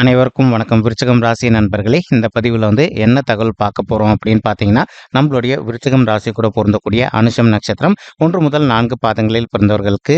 அனைவருக்கும் வணக்கம். விருச்சகம் ராசி நண்பர்களே இந்த பதிவில் வந்து என்ன தகவல் பார்க்க போகிறோம் அப்படின்னு பார்த்தீங்கன்னா நம்மளுடைய விருச்சகம் ராசி கூட பொருந்தக்கூடிய அனுஷம் நட்சத்திரம் ஒன்று முதல் நான்கு பாதங்களில் பிறந்தவர்களுக்கு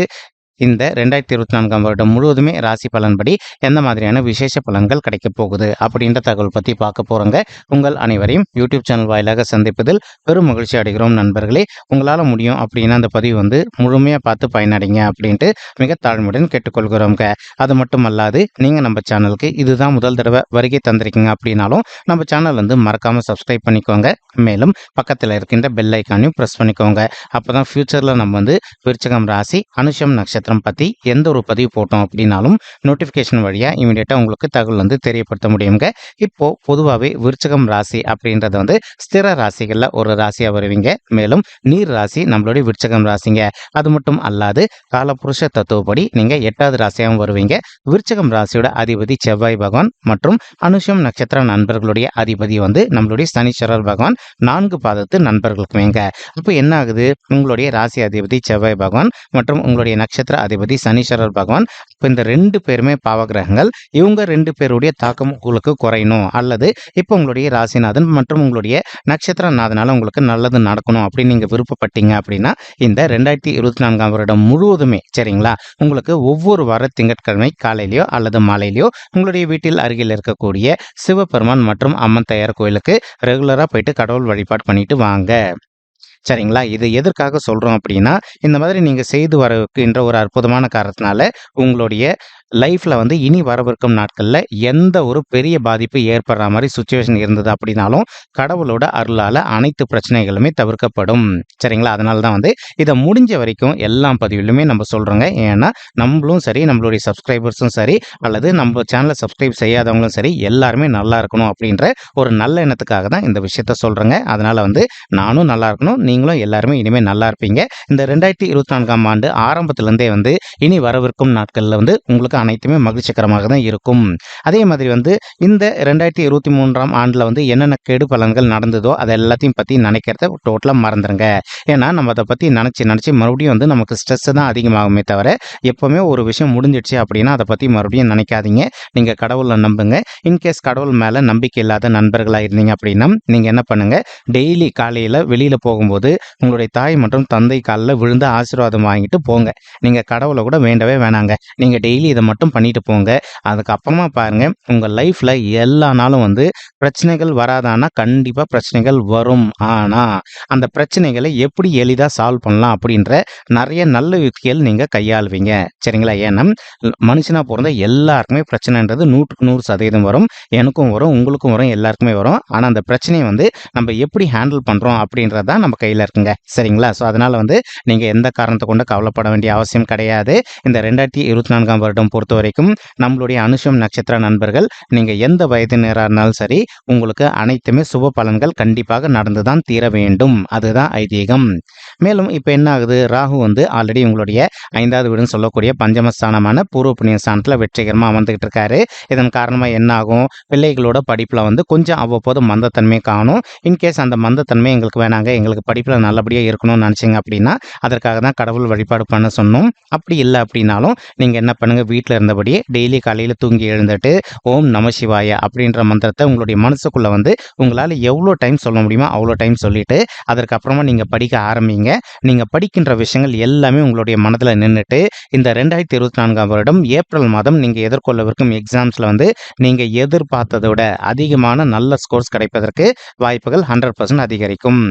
இந்த ரெண்டாயிரத்தி இருபத்தி நான்காம் வருடம் முழுவதுமே ராசி பலன்படி எந்த மாதிரியான விசேஷ பலன்கள் கிடைக்க போகுது அப்படின்ற தகவல் பற்றி பார்க்க போகிறோங்க உங்கள் அனைவரையும் யூடியூப் சேனல் வாயிலாக சந்திப்பதில் பெரும் மகிழ்ச்சி அடைகிறோம் நண்பர்களே. உங்களால் முடியும் அப்படின்னா அந்த பதிவு வந்து முழுமையாக பார்த்து பயனடைங்க அப்படின்ட்டு மிக தாழ்மையுடன் கேட்டுக்கொள்கிறோங்க அது மட்டும் அல்லாது நீங்கள் நம்ம சேனலுக்கு இதுதான் முதல் தடவை வருகை தந்திருக்கீங்க அப்படின்னாலும் நம்ம சேனல் வந்து மறக்காமல் சப்ஸ்கிரைப் பண்ணிக்கோங்க. மேலும் பக்கத்தில் இருக்கின்ற பெல் ஐக்கானையும் ப்ரெஸ் பண்ணிக்கோங்க. அப்போ தான் ஃப்யூச்சரில் நம்ம வந்து விருச்சகம் ராசி அனுஷம் நட்சத்திரம் பற்றி எந்த ஒரு பதிவு போட்டோம் அப்படின்னாலும் நோட்டிஃபிகேஷன் வழியாக இமீடியட்டாக உங்களுக்கு தகவல் வந்து தெரியப்படுத்த முடியுங்க. இப்போது பொதுவாகவே விருச்சகம் ராசி அப்படின்றது வந்து ஸ்திர ராசிகளில் ஒரு ராசியாக வருவீங்க. மேலும் நீர் ராசி நம்மளுடைய விருச்சகம் ராசிங்க. அது மட்டும் அல்லாது காலபுருஷ தத்துவப்படி நீங்கள் எட்டாவது ராசியாகவும் வருவீங்க. விருச்சகம் ராசியோட அதிபதி செவ்வாய் பகவான் மற்றும் அனுஷம் நட்சத்திர நண்பர்களுடைய அதிபதி வந்து நம்மளுடைய சனீஸ்வரர் பகவான். நான்கு பாதத்து நண்பர்களுக்குமேங்க. அப்போ என்ன ஆகுது? உங்களுடைய ராசி அதிபதி செவ்வாய் பகவான் மற்றும் உங்களுடைய நட்சத்திர அதிபதி சனீஸ்வரர் பகவான். இப்போ இந்த ரெண்டு பேருமே பாவகிரகங்கள் இவங்க ரெண்டு பேருடைய தாக்கம் உங்களுக்கு குறையணும். அல்லது இப்போ உங்களுடைய ராசிநாதன் மற்றும் உங்களுடைய நட்சத்திரநாதனால உங்களுக்கு நல்லது நடக்கணும் அப்படின்னு நீங்கள் விருப்பப்பட்டீங்க அப்படின்னா இந்த ரெண்டாயிரத்தி இருபத்தி நான்காம் வருடம் முழுவதுமே சரிங்களா? உங்களுக்கு ஒவ்வொரு வார திங்கட்கிழமை காலையிலையோ அல்லது மாலையிலையோ உங்களுடைய வீட்டில் அருகில் இருக்கக்கூடிய சிவபெருமான் மற்றும் அம்மன் தயார் கோயிலுக்கு ரெகுலராக போயிட்டு கடவுள் வழிபாடு பண்ணிட்டு வாங்க. சரிங்களா? இது எதற்காக சொல்கிறோம் அப்படின்னா இந்த மாதிரி நீங்கள் செய்து வரக்கின்ற ஒரு அற்புதமான காரணத்தினால உங்களுடைய லைஃப்பில் வந்து இனி வரவிருக்கும் நாட்களில் எந்த ஒரு பெரிய பாதிப்பு ஏற்படுற மாதிரி சுச்சுவேஷன் இருந்தது அப்படின்னாலும் கடவுளோட அருளால் அனைத்து பிரச்சனைகளுமே தவிர்க்கப்படும். சரிங்களா? அதனால தான் வந்து இதை முடிஞ்ச வரைக்கும் எல்லா பதிவிலுமே நம்ம சொல்கிறோங்க ஏன்னா நம்மளும் சரி நம்மளுடைய சப்ஸ்கிரைபர்ஸும் சரி அல்லது நம்ம சேனலை சப்ஸ்கிரைப் செய்யாதவங்களும் சரி எல்லாருமே நல்லா இருக்கணும் அப்படின்ற ஒரு நல்ல எண்ணத்துக்காக தான் இந்த விஷயத்த சொல்கிறேங்க அதனால் வந்து நானும் நல்லா இருக்கணும் நீங்களும் எல்லாருமே இனிமேல் நல்லா இருப்பீங்க. இந்த ரெண்டாயிரத்தி இருபத்தி நான்காம் ஆண்டு ஆரம்பத்துலேருந்தே வந்து இனி வரவிருக்கும் நாட்களில் வந்து உங்களுக்கு அனைத்துமே மகிழ்ச்சிகரமாக தான் இருக்கும். அதே மாதிரி வந்து இந்த ரெண்டாயிரத்தி இருபத்தி மூன்றாம் ஆண்டில் வந்து என்னென்ன கெடு பலன்கள் நடந்ததோ அதை எல்லாத்தையும் பற்றி நினைக்கிறத டோட்டலாக மறந்துடுங்க ஏன்னா நம்ம அதை பற்றி நினச்சி நினச்சி மறுபடியும் வந்து நமக்கு ஸ்ட்ரெஸ் தான் அதிகமாகுமே தவிர எப்போவுமே ஒரு விஷயம் முடிஞ்சிடுச்சு அப்படின்னா அதை பற்றி மறுபடியும் நினைக்காதீங்க. நீங்கள் கடவுளை நம்புங்க. இன்கேஸ் கடவுள் மேலே நம்பிக்கை இல்லாத நண்பர்களாக இருந்தீங்க அப்படின்னா நீங்கள் என்ன பண்ணுங்கள் டெய்லி காலையில் வெளியில் போகும்போது உங்களுடைய தாய் மற்றும் தந்தை காலில் விழுந்து ஆசீர்வாதம் வாங்கிட்டு போங்க. நீங்கள் கடவுளை கூட வேண்டவே வேணாங்க. நீங்கள் டெய்லி இதை மட்டும் மட்டும் பண்ணிட்டு போங்க. அதுக்கப்புறமா பாருங்க உங்கள் லைஃப்பில் எல்லா நாளும் வந்து பிரச்சனைகள் வராதானா கண்டிப்பாக பிரச்சனைகள் வரும். ஆனால் அந்த பிரச்சனைகளை எப்படி எளிதாக சால்வ் பண்ணலாம் அப்படின்ற நிறைய நல்ல யுக்திகள் நீங்கள் கையாளுவீங்க. சரிங்களா? ஏன்னா மனுஷனாக பிறந்த எல்லாருக்குமே பிரச்சனைன்றது நூற்றுக்கு நூறு சதவீதம் வரும். எனக்கும் வரும் உங்களுக்கும் வரும் எல்லாருக்குமே வரும். ஆனால் அந்த பிரச்சனையை வந்து நம்ம எப்படி ஹேண்டில் பண்ணுறோம் அப்படின்றது தான் நம்ம கையில் இருக்குங்க. சரிங்களா? ஸோ அதனால் வந்து நீங்கள் எந்த காரணத்தை கொண்டு கவலைப்பட வேண்டிய அவசியம் கிடையாது. இந்த ரெண்டாயிரத்தி இருபத்தி நான்காம் வருடம் பொறுத்த வரைக்கும் நம்மளுடைய அனுஷம் நட்சத்திர நண்பர்கள் நீங்கள் எந்த வயதினராக இருந்தாலும் சரி உங்களுக்கு அனைத்துமே சுப பலன்கள் கண்டிப்பாக நடந்து தான் தீர வேண்டும். அதுதான் ஐதீகம். மேலும் இப்போ என்ன ஆகுது? ராகு வந்து ஆல்ரெடி உங்களுடைய ஐந்தாவது வீடுன்னு சொல்லக்கூடிய பஞ்சமஸ்தானமான பூர்வ புண்ணிய ஸ்தானத்தில் வெற்றிகரமாக அமர்ந்துகிட்டு இருக்காரு. இதன் காரணமாக என்ன ஆகும்? பிள்ளைகளோட படிப்பில் வந்து கொஞ்சம் அவ்வப்போது மந்தத்தன்மை காணும். இன்கேஸ் அந்த மந்தத்தன்மை எங்களுக்கு வேணாங்க எங்களுக்கு படிப்பில் நல்லபடியாக இருக்கணும்னு நினச்சிங்க அப்படின்னா அதற்காக தான் கடவுள் வழிபாடு பண்ண சொன்னோம். அப்படி இல்லை அப்படின்னாலும் நீங்கள் என்ன பண்ணுங்கள் வீட்டு வீட்டில் இருந்தபடியே டெய்லி காலையில் தூங்கி எழுந்துட்டு ஓம் நம சிவாய அப்படின்ற மந்திரத்தை உங்களுடைய மனசுக்குள்ளே வந்து உங்களால் எவ்வளோ டைம் சொல்ல முடியுமோ அவ்வளோ டைம் சொல்லிட்டு அதற்கப்புறமா நீங்கள் படிக்க ஆரம்பிங்க. நீங்கள் படிக்கின்ற விஷயங்கள் எல்லாமே உங்களுடைய மனதில் நின்றுட்டு இந்த ரெண்டாயிரத்தி இருபத்தி நான்காம் வருடம் ஏப்ரல் மாதம் நீங்கள் எதிர்கொள்ளவிருக்கும் எக்ஸாம்ஸில் வந்து நீங்கள் எதிர்பார்த்ததை விட அதிகமான நல்ல ஸ்கோர்ஸ் கிடைப்பதற்கு வாய்ப்புகள் ஹண்ட்ரட் பர்சன்ட் அதிகரிக்கும்.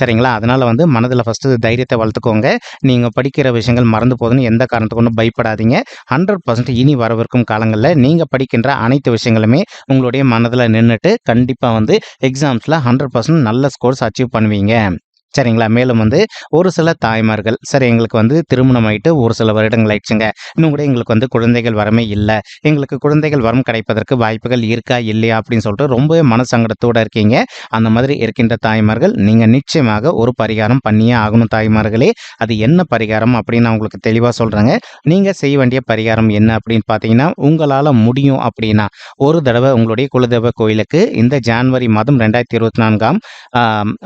சரிங்களா? அதனால் வந்து மனதில் ஃபஸ்ட்டு தைரியத்தை வளர்த்துக்கோங்க. நீங்கள் படிக்கிற விஷயங்கள் மறந்து போகுதுன்னு எந்த காரணத்துக்கு ஒன்றும் பயப்படாதீங்க. ஹண்ட்ரட் பர்சன்ட் இனி வரவிருக்கும் காலங்களில் நீங்கள் படிக்கின்ற அனைத்து விஷயங்களுமே உங்களுடைய மனதில் நின்றுட்டு கண்டிப்பாக வந்து எக்ஸாம்ஸில் ஹண்ட்ரட் பர்சன்ட் நல்ல ஸ்கோர்ஸ் அச்சீவ் பண்ணுவீங்க. சரிங்களா? மேலும் வந்து ஒரு சில தாய்மார்கள் சரி எங்களுக்கு வந்து திருமணம் ஆயிட்டு ஒரு சில வருடங்கள் ஆயிடுச்சுங்க. இன்னும் கூட எங்களுக்கு வந்து குழந்தைகள் வரமே இல்லை. எங்களுக்கு குழந்தைகள் வரம் கிடைப்பதற்கு வாய்ப்புகள் இருக்கா இல்லையா அப்படின்னு சொல்லிட்டு ரொம்பவே மனசங்கடத்தோடு இருக்கீங்க. அந்த மாதிரி இருக்கின்ற தாய்மார்கள் நீங்கள் நிச்சயமாக ஒரு பரிகாரம் பண்ணியே ஆகணும் தாய்மார்களே. அது என்ன பரிகாரம் அப்படின்னு நான் உங்களுக்கு தெளிவாக சொல்கிறேங்க நீங்கள் செய்ய வேண்டிய பரிகாரம் என்ன அப்படின்னு பார்த்தீங்கன்னா உங்களால் முடியும் அப்படின்னா ஒரு தடவை உங்களுடைய குலதெய்வ கோயிலுக்கு இந்த ஜான்வரி மாதம் ரெண்டாயிரத்தி இருபத்தி நான்காம்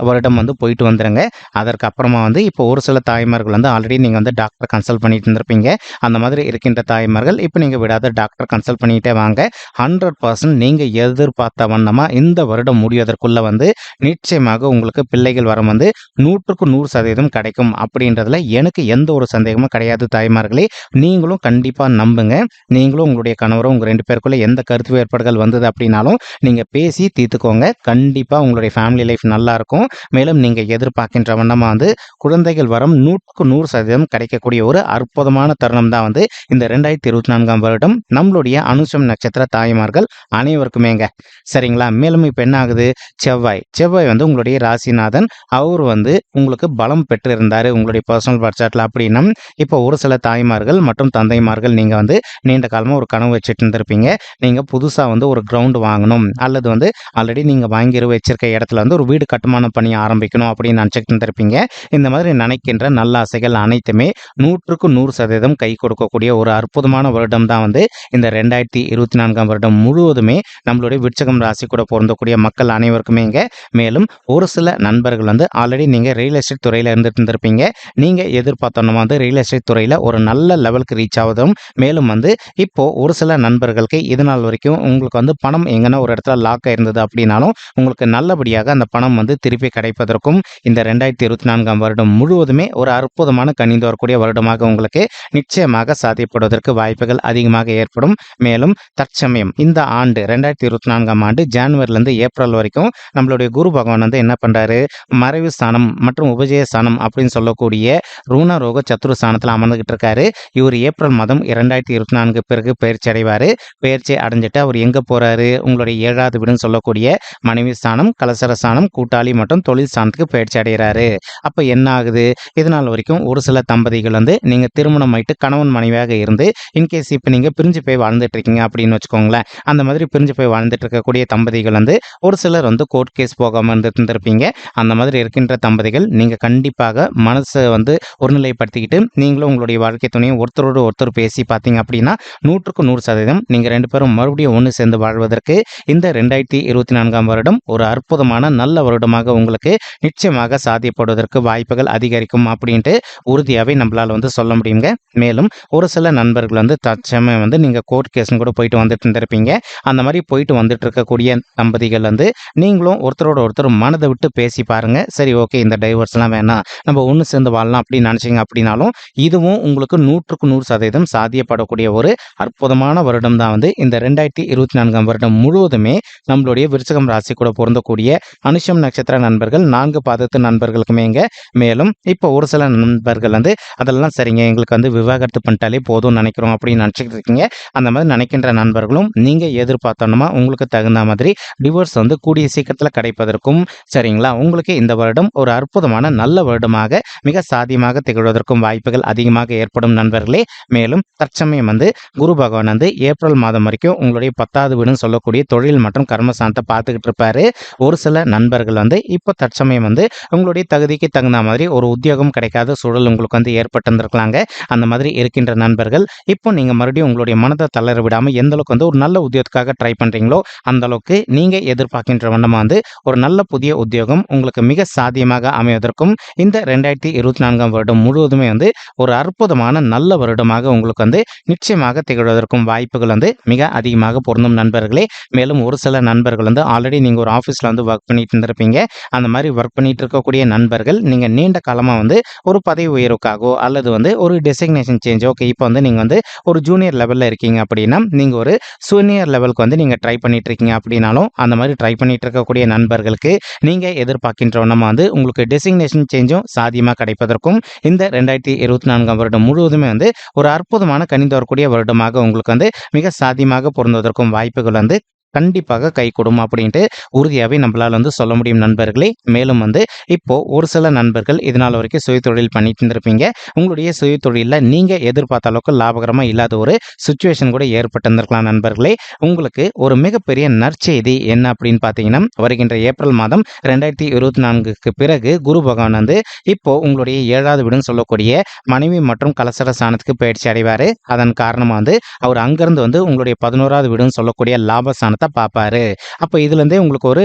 வருடம் வந்து போயிட்டு வந்துடுங்க இருப்பாங்க அதற்கு அப்புறமா வந்து இப்போ ஒரு சில தாய்மார்கள் வந்து ஆல்ரெடி நீங்கள் வந்து டாக்டர் கன்சல்ட் பண்ணிட்டு இருந்திருப்பீங்க. அந்த மாதிரி இருக்கின்ற தாய்மார்கள் இப்போ நீங்கள் விடாத டாக்டர் கன்சல்ட் பண்ணிகிட்டே வாங்க. ஹண்ட்ரட் பர்சன்ட் நீங்கள் எதிர்பார்த்த வண்ணமாக இந்த வருடம் முடிவதற்குள்ளே வந்து நிச்சயமாக உங்களுக்கு பிள்ளைகள் வரம் வந்து நூற்றுக்கு நூறு சதவீதம் கிடைக்கும் அப்படின்றதுல எனக்கு எந்த ஒரு சந்தேகமும் கிடையாது தாய்மார்களே. நீங்களும் கண்டிப்பாக நம்புங்க. நீங்களும் உங்களுடைய கணவரும் உங்கள் ரெண்டு பேருக்குள்ளே எந்த கருத்து வேறுபாடுகள் வந்தது அப்படின்னாலும் நீங்கள் பேசி தீர்த்துக்கோங்க. கண்டிப்பாக உங்களுடைய ஃபேமிலி லைஃப் நல்லாயிருக்கும் மேலும் நீங்கள் எதிர்பார்க்கின்ற வண்ணமாக வந்து குழந்தைகள் வரம் நூற்றுக்கு நூறு சதவீதம் கிடைக்கக்கூடிய ஒரு அற்புதமான தருணம் தான் வந்து இந்த ரெண்டாயிரத்தி இருபத்தி நான்காம் வருடம். நம்மளுடைய அனுஷம் நட்சத்திர தாய்மார்கள் அனைவருக்குமேங்க. சரிங்களா? மேலும் இப்போ என்ன ஆகுது? செவ்வாய். செவ்வாய் வந்து உங்களுடைய ராசிநாதன். அவர் வந்து உங்களுக்கு பலம் பெற்றிருந்தார். உங்களுடைய பர்சனல் பட்ஜெட்டில் அப்படின்னா இப்போ ஒரு சில தாய்மார்கள் மற்றும் தந்தைமார்கள் நீங்கள் வந்து நீண்ட காலமாக ஒரு கனவு வச்சுட்டு இருந்திருப்பீங்க. நீங்கள் புதுசாக வந்து ஒரு கிரவுண்டு வாங்கணும். அல்லது வந்து ஆல்ரெடி நீங்கள் வாங்கி வச்சிருக்க இடத்துல வந்து ஒரு வீடு கட்டுமானம் பண்ணி ஆரம்பிக்கணும் அப்படின்னு நினச்சிட்டு இருந்திருப்பீங்க இந்த மாதிரி நினைக்கின்ற நல்ல ஆசைகள் அனைத்துமே நூற்றுக்கு நூறு சதவீதம் கை கொடுக்கக்கூடிய ஒரு அற்புதமான வருடம் தான் வந்து இந்த ரெண்டாயிரத்தி இருபத்தி நான்காம் வருடம் முழுவதுமே நம்மளுடைய விருச்சகம் ராசி கூட பொருந்தக்கூடிய மக்கள் அனைவருக்குமேங்க மேலும் ஒரு சில நண்பர்கள் வந்து ஆல்ரெடி நீங்கள் ரியல் எஸ்டேட் துறையில் இருந்துட்டு இருந்திருப்பீங்க. நீங்கள் எதிர்பார்த்தோன்னா வந்து ரியல் எஸ்டேட் துறையில் ஒரு நல்ல லெவலுக்கு ரீச் ஆவதும் மேலும் வந்து இப்போது ஒரு சில நண்பர்களுக்கு இது நாள் வரைக்கும் உங்களுக்கு வந்து பணம் எங்கன்னா ஒரு இடத்துல லாக் ஆயிருந்தது அப்படின்னாலும் உங்களுக்கு நல்லபடியாக அந்த பணம் வந்து திருப்பி கிடைப்பதற்கும் இந்த ரெண்டாயிரத்தி இருபத்தி நான்காம் வருடம் முழுவதுமே ஒரு அற்புதமான கணிந்து வரக்கூடிய வருடமாக உங்களுக்கு நிச்சயமாக சாத்தியப்படுவதற்கு வாய்ப்புகள் அதிகமாக ஏற்படும். மேலும் தற்சமயம் இந்த ஆண்டு ரெண்டாயிரத்தி இருபத்தி நான்காம் ஆண்டு ஜான்வரிலேருந்து ஏப்ரல் வரைக்கும் நம்மளுடைய குரு பகவான் வந்து என்ன பண்ணுறாரு மறைவு ஸ்தானம் மற்றும் உபஜய ஸ்தானம் அப்படின்னு சொல்லக்கூடிய ரூணரோக சத்துரு ஸ்தானத்தில் அமர்ந்துகிட்டு இருக்காரு. இவர் ஏப்ரல் மாதம் இரண்டாயிரத்தி இருபத்தி நான்கு பிறகு பயிற்சி அடைவார். பயிற்சி அடைஞ்சிட்டு அவர் எங்கே போகிறாரு உங்களுடைய ஏழாவது வீடுன்னு சொல்லக்கூடிய மனைவி ஸ்தானம் கலசர ஸ்தானம் கூட்டாளி மற்றும் தொழில் ஸ்தானத்துக்கு பயிற்சி அடைகிறாரு அப்போ என்ன ஆகுது இதனால் வரைக்கும் ஒரு சில தம்பதிகள் வந்து நீங்கள் திருமணம் ஆயிட்டு கணவன் மனைவியாக இருந்து இன்கேஸ் இப்போ நீங்கள் பிரிஞ்சு போய் வாழ்ந்துட்டு இருக்கீங்க அப்படின்னு வச்சுக்கோங்களேன். அந்த மாதிரி பிரிஞ்சு போய் வாழ்ந்துட்டு இருக்கக்கூடிய தம்பதிகள் வந்து ஒரு சிலர் வந்து கோர்ட் கேஸ் போகாமல் இருந்துருந்துருப்பீங்க. அந்த மாதிரி இருக்கின்ற தம்பதிகள் நீங்கள் கண்டிப்பாக மனசை வந்து ஒருநிலைப்படுத்திக்கிட்டு நீங்களும் உங்களுடைய வாழ்க்கை துணையும் ஒருத்தரோடு ஒருத்தர் பேசி பார்த்தீங்க அப்படின்னா நூற்றுக்கு நூறு சதவீதம் நீங்கள் ரெண்டு பேரும் மறுபடியும் ஒன்று சேர்ந்து வாழ்வதற்கு இந்த ரெண்டாயிரத்தி இருபத்தி நான்காம் வருடம் ஒரு அற்புதமான நல்ல வருடமாக உங்களுக்கு நிச்சயமாக சாத்தியப்படுவதற்கு வாய்ப்புகள் அதிகரிக்கும் அப்படின்ட்டு உறுதியாகவே நம்மளால் வந்து சொல்ல முடியுங்க. மேலும் ஒரு சில நண்பர்கள் வந்து தற்சமயம் வந்து நீங்கள் கோர்ட் கேஸ்னு கூட போயிட்டு வந்துட்டு இருந்திருப்பீங்க. அந்த மாதிரி போயிட்டு வந்துட்டு இருக்கக்கூடிய தம்பதிகள் வந்து நீங்களும் ஒருத்தரோட ஒருத்தர் மனதை விட்டு பேசி பாருங்க. சரி ஓகே இந்த டைவர்ஸ்லாம் வேணாம். நம்ம ஒன்று சேர்ந்து வாழலாம் அப்படின்னு நினச்சிங்க அப்படின்னாலும் இதுவும் உங்களுக்கு நூற்றுக்கு நூறு சதவீதம் சாத்தியப்படக்கூடிய ஒரு அற்புதமான வருடம் தான் வந்து இந்த ரெண்டாயிரத்தி இருபத்தி நான்காம் வருடம் முழுவதுமே நம்மளுடைய விருச்சகம் ராசி கூட பொருந்தக்கூடிய அனுஷம் நட்சத்திர நண்பர்கள் நான்கு பாதத்து நண்பர்களுக்குமேங்க மேலும் இப்போ ஒரு சில நண்பர்கள் வந்து அதெல்லாம் சரிங்க எங்களுக்கு வந்து விவாகரத்து பண்ணிட்டாலே போதும் நினைக்கிறோம் அப்படின்னு நினச்சிக்கிட்டு இருக்கீங்க. அந்த மாதிரி நினைக்கின்ற நண்பர்களும் நீங்கள் எதிர்பார்த்தோன்னா உங்களுக்கு தகுந்த மாதிரி டிவோர்ஸ் வந்து கூடிய சீக்கிரத்தில் கிடைப்பதற்கும் சரிங்களா? உங்களுக்கு இந்த வருடம் ஒரு அற்புதமான நல்ல வருடமாக மிக சாதியமாக திகழ்வதற்கும் வாய்ப்புகள் அதிகமாக ஏற்படும் நண்பர்களே. மேலும் தற்சமயம் வந்து குரு பகவான் வந்து ஏப்ரல் மாதம் வரைக்கும் உங்களுடைய பத்தாவது வீடுன்னு சொல்லக்கூடிய தொழில் மற்றும் கர்மசாந்தத்தை பார்த்துக்கிட்டு இருப்பாரு. ஒரு சில நண்பர்கள் வந்து இப்போ தற்சமயம் வந்து உங்களுடைய தகுதிக்கு தகுந்த மாதிரி ஒரு உத்தியோகம் கிடைக்காத சூழல் உங்களுக்கு வந்து ஏற்பட்டிருந்திருக்கலாங்க. அந்த மாதிரி இருக்கின்ற நண்பர்கள் இப்போ நீங்கள் மறுபடியும் உங்களுடைய மனதை தளர விடாமல் எந்த அளவுக்கு வந்து ஒரு நல்ல உத்தியோகத்துக்காக ட்ரை பண்ணுறீங்களோ அந்த அளவுக்கு நீங்கள் எதிர்பார்க்கின்ற வண்ணமாக வந்து ஒரு நல்ல புதிய உத்தியோகம் உங்களுக்கு மிக சாத்தியமாக அமைவதற்கும் இந்த ரெண்டாயிரத்தி இருபத்தி நான்காம் வருடம் முழுவதுமே வந்து ஒரு அற்புதமான நல்ல வருடமாக உங்களுக்கு வந்து நிச்சயமாக திகழ்வதற்கும் வாய்ப்புகள் வந்து மிக அதிகமாக பொருந்தும் நண்பர்களே. மேலும் ஒரு சில நண்பர்கள் வந்து ஆல்ரெடி நீங்கள் ஒரு ஆஃபீஸில் வந்து ஒர்க் பண்ணிட்டு இருந்திருப்பீங்க. அந்த மாதிரி ஒர்க் பண்ணிட்டு இருக்கக்கூடிய நண்பர்கள் நீங்கள் நீண்ட காலமாக வந்து ஒரு பதவி உயர்வுக்காகவோ அல்லது வந்து ஒரு டெசிக்னேஷன் சேஞ்ச் ஓகே இப்போ வந்து நீங்கள் வந்து ஒரு ஜூனியர் லெவலில் இருக்கீங்க அப்படின்னா நீங்கள் ஒரு சூனியர் லெவலுக்கு வந்து நீங்கள் ட்ரை பண்ணிட்டு இருக்கீங்க அப்படின்னாலும் அந்த மாதிரி ட்ரை பண்ணிட்டு இருக்கக்கூடிய நண்பர்களுக்கு நீங்கள் எதிர்பார்க்கின்றவனமாக வந்து உங்களுக்கு டெசிக்னேஷன் சேஞ்சும் சாதியமாக கிடைப்பதற்கும் இந்த ரெண்டாயிரத்தி இருபத்தி நான்காம் வருடம் முழுவதுமே வந்து ஒரு அற்புதமான கணிந்து வரக்கூடிய வருடமாக உங்களுக்கு வந்து மிக சாதியமாக பொருந்துவதற்கும் வாய்ப்புகள் வந்து கண்டிப்பாக கை கொடும் அப்படின்ட்டு உறுதியாகவே நம்மளால் வந்து சொல்ல முடியும் நண்பர்களே. மேலும் வந்து இப்போ ஒரு சில நண்பர்கள் இதனால் வரைக்கும் சுய தொழில் பண்ணிட்டு இருந்திருப்பீங்க. உங்களுடைய சுய தொழிலில் நீங்கள் எதிர்பார்த்த அளவுக்கு லாபகரமாக இல்லாத ஒரு சுச்சுவேஷன் கூட ஏற்பட்டிருந்திருக்கலாம் நண்பர்களே. உங்களுக்கு ஒரு மிகப்பெரிய நற்செய்தி என்ன அப்படின்னு பார்த்தீங்கன்னா வருகின்ற ஏப்ரல் மாதம் ரெண்டாயிரத்தி இருபத்தி நான்குக்கு பிறகு குரு பகவான் வந்து இப்போ உங்களுடைய ஏழாவது வீடுன்னு சொல்லக்கூடிய மனைவி மற்றும் கலசர ஸ்தானத்துக்கு பயிற்சி அடைவார். அதன் காரணமாக வந்து அவர் அங்கிருந்து வந்து உங்களுடைய பதினோராவது வீடுன்னு சொல்லக்கூடிய லாபஸ்தானத்தை பார்ப்பாரு. அப்போ இதுலேருந்தே உங்களுக்கு ஒரு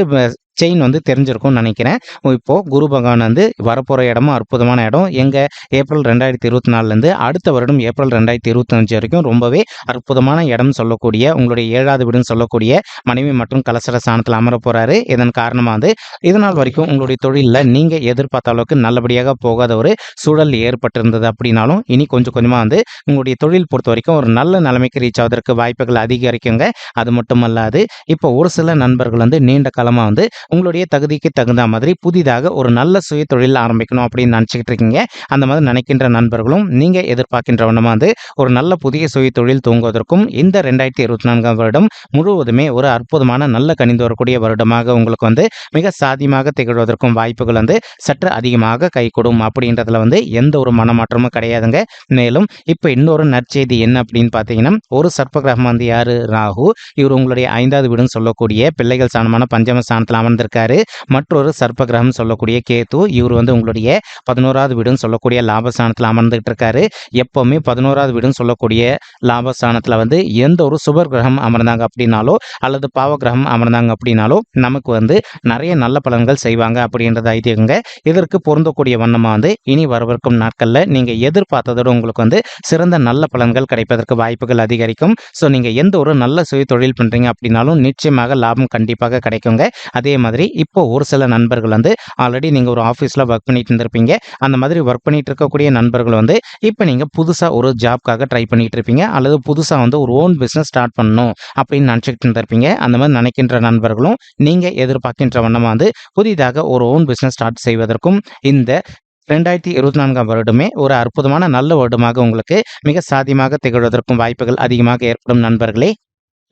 செயின் வந்து தெரிஞ்சிருக்கும்னு நினைக்கிறேன். இப்போது குரு பகவான் வந்து வரப்போகிற இடமும் அற்புதமான இடம். எங்கள் ஏப்ரல் ரெண்டாயிரத்தி இருபத்தி நாலுலேருந்து அடுத்த வருடம் ஏப்ரல் ரெண்டாயிரத்தி இருபத்தஞ்சு வரைக்கும் ரொம்பவே அற்புதமான இடம் சொல்லக்கூடிய உங்களுடைய ஏழாவது வீடுன்னு சொல்லக்கூடிய மனைவி மற்றும் கலசர ஸ்தானத்தில் அமர போகிறாரு இதன் காரணமாக வந்து இதனால் வரைக்கும் உங்களுடைய தொழிலில் நீங்கள் எதிர்பார்த்த அளவுக்கு நல்லபடியாக போகாத ஒரு சூழல் ஏற்பட்டிருந்தது அப்படின்னாலும் இனி கொஞ்சம் கொஞ்சமாக வந்து உங்களுடைய தொழில் பொறுத்த வரைக்கும் ஒரு நல்ல நிலைமைக்கு ரீச் ஆவதற்கு வாய்ப்புகள் அதிகரிக்குங்க. அது மட்டும் அல்லாது இப்போ ஒரு சில நண்பர்கள் வந்து நீண்ட காலமாக வந்து உங்களுடைய தகுதிக்கு தகுந்த மாதிரி புதிதாக ஒரு நல்ல சுய தொழில் ஆரம்பிக்கணும் அப்படின்னு நினச்சிக்கிட்டு இருக்கீங்க. அந்த மாதிரி நினைக்கின்ற நண்பர்களும் நீங்கள் எதிர்பார்க்கின்ற வண்ணமாக வந்து ஒரு நல்ல புதிய சுய தொழில் தூங்குவதற்கும் இந்த ரெண்டாயிரத்தி இருபத்தி நான்காம் வருடம் முழுவதுமே ஒரு அற்புதமான நல்ல கணிந்து வரக்கூடிய வருடமாக உங்களுக்கு வந்து மிக சாதியமாக திகழ்வதற்கும் வாய்ப்புகள் வந்து சற்று அதிகமாக கைகூடும் அப்படின்றதுல வந்து எந்த ஒரு மனமாற்றமும் கிடையாதுங்க. மேலும் இப்போ இன்னொரு நற்செய்தி என்ன அப்படின்னு பார்த்தீங்கன்னா ஒரு சர்ப்ப கிரகம் வந்து யாரு? ராகு. இவர் உங்களுடைய ஐந்தாவது வீடுன்னு சொல்லக்கூடிய பிள்ளைகள் சாணமான பஞ்சம ஸ்தானத்தில் வந்திருக்காரு. மற்றொரு சர்ப்ப கிரகம் சொல்லக்கூடிய கேத்து இவர் வந்து உங்களுடைய பதினோராவது வீடுன்னு சொல்லக்கூடிய லாபஸ்தானத்தில் அமர்ந்துகிட்டு இருக்காரு எப்பவுமே பதினோராவது வீடுன்னு சொல்லக்கூடிய லாபஸ்தானத்தில் வந்து எந்த ஒரு சுபர் கிரகம் அமர்ந்தாங்க அப்படின்னாலோ அல்லது பாவ கிரகம் அமர்ந்தாங்க அப்படின்னாலோ நமக்கு வந்து நிறைய நல்ல பலன்கள் செய்வாங்க அப்படின்றது ஐதீகங்க. இதற்கு பொருந்தக்கூடிய வண்ணமாக வந்து இனி வரவிருக்கும் நாட்களில் நீங்கள் எதிர்பார்த்ததோட உங்களுக்கு வந்து சிறந்த நல்ல பலன்கள் கிடைப்பதற்கு வாய்ப்புகள் அதிகரிக்கும். ஸோ நீங்கள் எந்த ஒரு நல்ல சுய தொழில் பண்ணுறீங்க அப்படின்னாலும் நிச்சயமாக லாபம் கண்டிப்பாக கிடைக்குங்க. அதே மாதிரி மாதிரி. இப்போ ஒரு சில நண்பர்கள் வந்து ஆல்ரெடி நீங்கள் ஒரு ஆஃபீஸில் ஒர்க் பண்ணிட்டு இருந்திருப்பீங்க. அந்த மாதிரி ஒர்க் பண்ணிட்டு இருக்கக்கூடிய நண்பர்கள் வந்து இப்போ நீங்கள் புதுசாக ஒரு ஜாப்க்காக ட்ரை பண்ணிட்டு இருப்பீங்க. அல்லது புதுசாக வந்து ஒரு ஓன் பிஸ்னஸ் ஸ்டார்ட் பண்ணணும் அப்படின்னு நினச்சிக்கிட்டு இருந்திருப்பீங்க. அந்த மாதிரி நினைக்கின்ற நண்பர்களும் நீங்கள் எதிர்பார்க்கின்ற வண்ணமாக வந்து புதிதாக ஒரு ஓன் பிஸ்னஸ் ஸ்டார்ட் செய்வதற்கும் இந்த ரெண்டாயிரத்தி இருபத்தி நான்காம் வருடமே ஒரு அற்புதமான நல்ல வருடமாக உங்களுக்கு மிக சாதியமாக திகழ்வதற்கும் வாய்ப்புகள் அதிகமாக ஏற்படும் நண்பர்களே.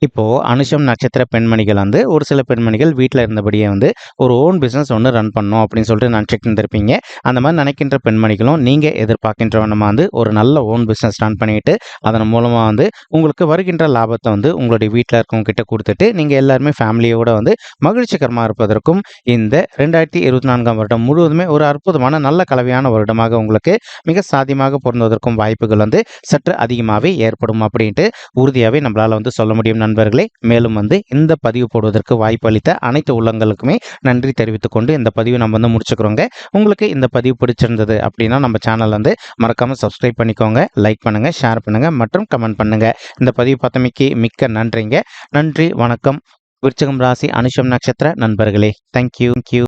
இப்போ அனுஷம் நட்சத்திர பெண்மணிகள் வந்து ஒரு சில பெண்மணிகள் வீட்டில் இருந்தபடியே வந்து ஒரு ஓன் பிஸ்னஸ் ஒன்று ரன் பண்ணணும் அப்படின்னு சொல்லிட்டு நினச்சிட்டு இருந்திருப்பீங்க. அந்த மாதிரி நினைக்கின்ற பெண்மணிகளும் நீங்கள் எதிர்பார்க்கின்றவனமாக வந்து ஒரு நல்ல ஓன் பிஸ்னஸ் ரன் பண்ணிட்டு அதன் மூலமாக வந்து உங்களுக்கு வருகின்ற லாபத்தை வந்து உங்களுடைய வீட்டில் இருக்கவங்க கிட்ட கொடுத்துட்டு நீங்கள் எல்லாருமே ஃபேமிலியோட வந்து மகிழ்ச்சிகரமாக இருப்பதற்கும் இந்த ரெண்டாயிரத்தி இருபத்தி நான்காம் வருடம் முழுவதுமே ஒரு அற்புதமான நல்ல கலவையான வருடமாக உங்களுக்கு மிக சாத்தியமாக பொருந்துவதற்கும் வாய்ப்புகள் வந்து சற்று அதிகமாகவே ஏற்படும் அப்படின்ட்டு உறுதியாகவே நம்மளால் வந்து சொல்ல முடியும். நண்பர்களே மேலும் வந்து இந்த பதிவு போடுவதற்கு வாய்ப்பு அளித்த அனைத்து உள்ளங்களுக்குமே நன்றி தெரிவித்துக் கொண்டு இந்த பதிவை நம்ம வந்து முடிச்சுக்கிறோங்க. உங்களுக்கு இந்த பதிவு பிடிச்சிருந்தது அப்படின்னா நம்ம சேனல் வந்து மறக்காமல் சப்ஸ்கிரைப் பண்ணிக்கோங்க லைக் பண்ணுங்கள் ஷேர் பண்ணுங்கள் மற்றும் கமெண்ட் பண்ணுங்கள் இந்த பதிவு பார்த்தமைக்கு மிக்க நன்றிங்க. நன்றி வணக்கம். விருச்சகம் ராசி அனுஷம் நட்சத்திர நண்பர்களே தேங்க்யூ தேங்க்யூ